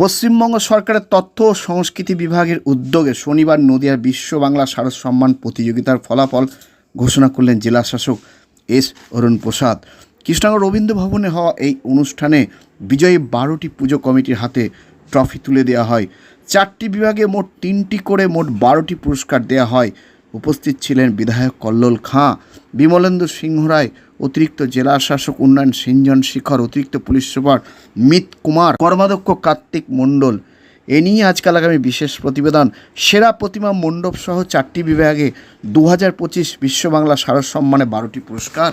পশ্চিমবঙ্গ সরকারের তথ্য ও সংস্কৃতি বিভাগের উদ্যোগে শনিবার নদিয়ার বিশ্ব বাংলা শারদ সম্মান প্রতিযোগিতার ফলাফল ঘোষণা করলেন জেলা শাসক এস অরুণ প্রসাদ। কৃষ্ণনগর রবীন্দ্র ভবনে হওয়া এই অনুষ্ঠানে বিজয়ী বারোটি পুজো কমিটির হাতে ট্রফি তুলে দেওয়া হয়। চারটি বিভাগে মোট তিনটি করে মোট বারোটি পুরস্কার দেওয়া হয়। উপস্থিত ছিলেন বিধায়ক কল্লোল খাঁ, বিমলেন্দু সিংহ রায়, অতিরিক্ত জেলা শাসক উন্নয়ন সিঞ্জন শিখর, অতিরিক্ত পুলিশ সুপার মিত কুমার, কর্মাধ্যক্ষ কার্তিক মণ্ডল। এ নিয়ে আজকাল আগামী বিশেষ প্রতিবেদন। সেরা প্রতিমা মণ্ডপ সহ চারটি বিভাগে দু হাজার পঁচিশ বিশ্ব বাংলা সারস সম্মানে বারোটি পুরস্কার।